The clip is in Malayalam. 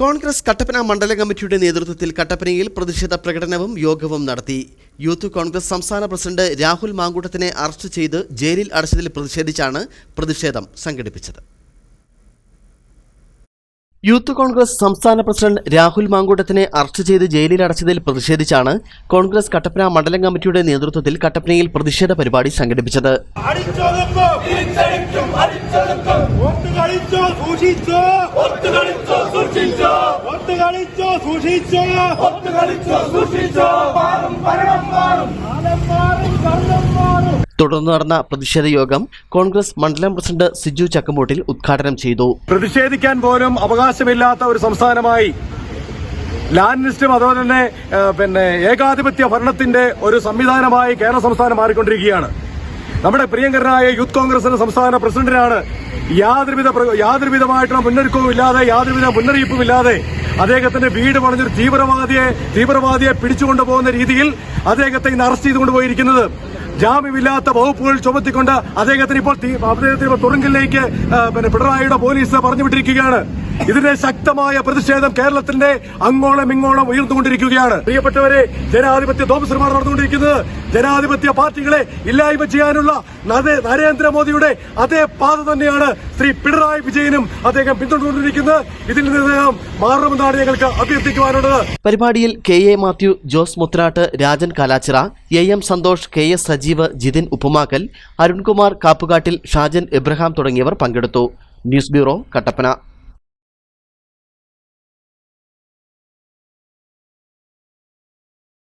കോൺഗ്രസ് കട്ടപ്പന മണ്ഡല കമ്മിറ്റിയുടെ നേതൃത്വത്തിൽ കട്ടപ്പനയിൽ പ്രതിഷേധ പ്രകടനവും യോഗവും നടത്തി. യൂത്ത് കോൺഗ്രസ് സംസ്ഥാന പ്രസിഡന്റ് രാഹുൽ മാങ്കൂട്ടത്തിനെ അറസ്റ്റ് ചെയ്ത് ജയിലിൽ അടച്ചതിൽ പ്രതിഷേധിച്ചാണ് പ്രതിഷേധം സംഘടിപ്പിച്ചത്. യൂത്ത് കോൺഗ്രസ് സംസ്ഥാന പ്രസിഡന്റ് രാഹുൽ മാങ്കൂട്ടത്തിനെ അറസ്റ്റ് ചെയ്ത് ജയിലിൽ അടച്ചതിൽ പ്രതിഷേധിച്ചാണ് കോൺഗ്രസ് കട്ടപ്പന മണ്ഡലം കമ്മിറ്റിയുടെ നേതൃത്വത്തിൽ കട്ടപ്പനയിൽ പ്രതിഷേധ പരിപാടി സംഘടിപ്പിച്ചത്. സൂക്ഷിച്ചോ ഒത്ത് കളിച്ചോ സൂക്ഷിച്ചോ ഒത്ത് കളിച്ചോ സൂക്ഷിച്ചോ. ഒത്തു കളിച്ചോ സൂക്ഷിച്ചോ. മാറും ഭരണം മാറും തുടർന്ന് നടന്ന പ്രതിഷേധ യോഗം കോൺഗ്രസ് മണ്ഡലം പ്രസിഡന്റ് സിജു ചക്കമ്പൂട്ടിൽ ഉദ്ഘാടനം ചെയ്തു. പ്രതിഷേധിക്കാൻ പോലും അവകാശമില്ലാത്ത ഒരു സംസ്ഥാനമായി ലാൻഡിസ്റ്റും അതുപോലെ തന്നെ പിന്നെ ഏകാധിപത്യ ഭരണത്തിന്റെ ഒരു സംവിധാനമായി കേരള സംസ്ഥാനം മാറിക്കൊണ്ടിരിക്കുകയാണ്. നമ്മുടെ പ്രിയങ്കരനായ യൂത്ത് കോൺഗ്രസിന്റെ സംസ്ഥാന പ്രസിഡന്റിനാണ് യാതൊരുവിധ യാതൊരുവിധമായിട്ടുള്ള മുന്നൊരുക്കവും ഇല്ലാതെ യാതൊരുവിധ മുന്നറിയിപ്പും ഇല്ലാതെ അദ്ദേഹത്തിന്റെ വീട് പണിഞ്ഞൊരു തീവ്രവാദിയെ തീവ്രവാദിയെ പിടിച്ചുകൊണ്ടുപോകുന്ന രീതിയിൽ അദ്ദേഹത്തെ ഇന്ന് അറസ്റ്റ് ചെയ്തുകൊണ്ട് പോയിരിക്കുന്നത്. ജാമ്യമില്ലാത്ത വകുപ്പുകൾ ചുമത്തിക്കൊണ്ട് അദ്ദേഹത്തിന് ഇപ്പോൾ അദ്ദേഹത്തിന് ഇപ്പോൾ തുറങ്കിലേക്ക് പിന്നെ പിണറായിയുടെ പോലീസ് പറഞ്ഞു വിട്ടിരിക്കുകയാണ് ഇതിന്റെ ശക്തമായ പ്രതിഷേധം കേരളത്തിന്റെ അങ്ങോളം ഇങ്ങോളം ഉയർന്നുകൊണ്ടിരിക്കുകയാണ്. പ്രിയപ്പെട്ടവരെ ജനാധിപത്യ തോമസർമാർ നടന്നുകൊണ്ടിരിക്കുന്നത്. ജനാധിപത്യ പാർട്ടികളെ ഇല്ലായ്മ ചെയ്യാനുള്ള നരേ- നരേന്ദ്രമോദിയുടെ അതേ പാത തന്നെയാണ് ശ്രീ പിണറായി വിജയനും അദ്ദേഹം പിന്തുടർന്നുകൊണ്ടിരിക്കുന്നത്. ഇതിൽ നിന്ന് അദ്ദേഹം മാറണമെന്നാണ് ഞങ്ങൾക്ക് അഭ്യർത്ഥിക്കുവാനുള്ളത്. പരിപാടിയിൽ K A Mathew Jose Muthanattu Rajan Kalachira A M Santhosh K S Sajeev Jithin Uppumakkal Arunkumar Kappukattil Shajan Abraham തുടങ്ങിയവർ പങ്കെടുത്തു. News bureau Kattappana.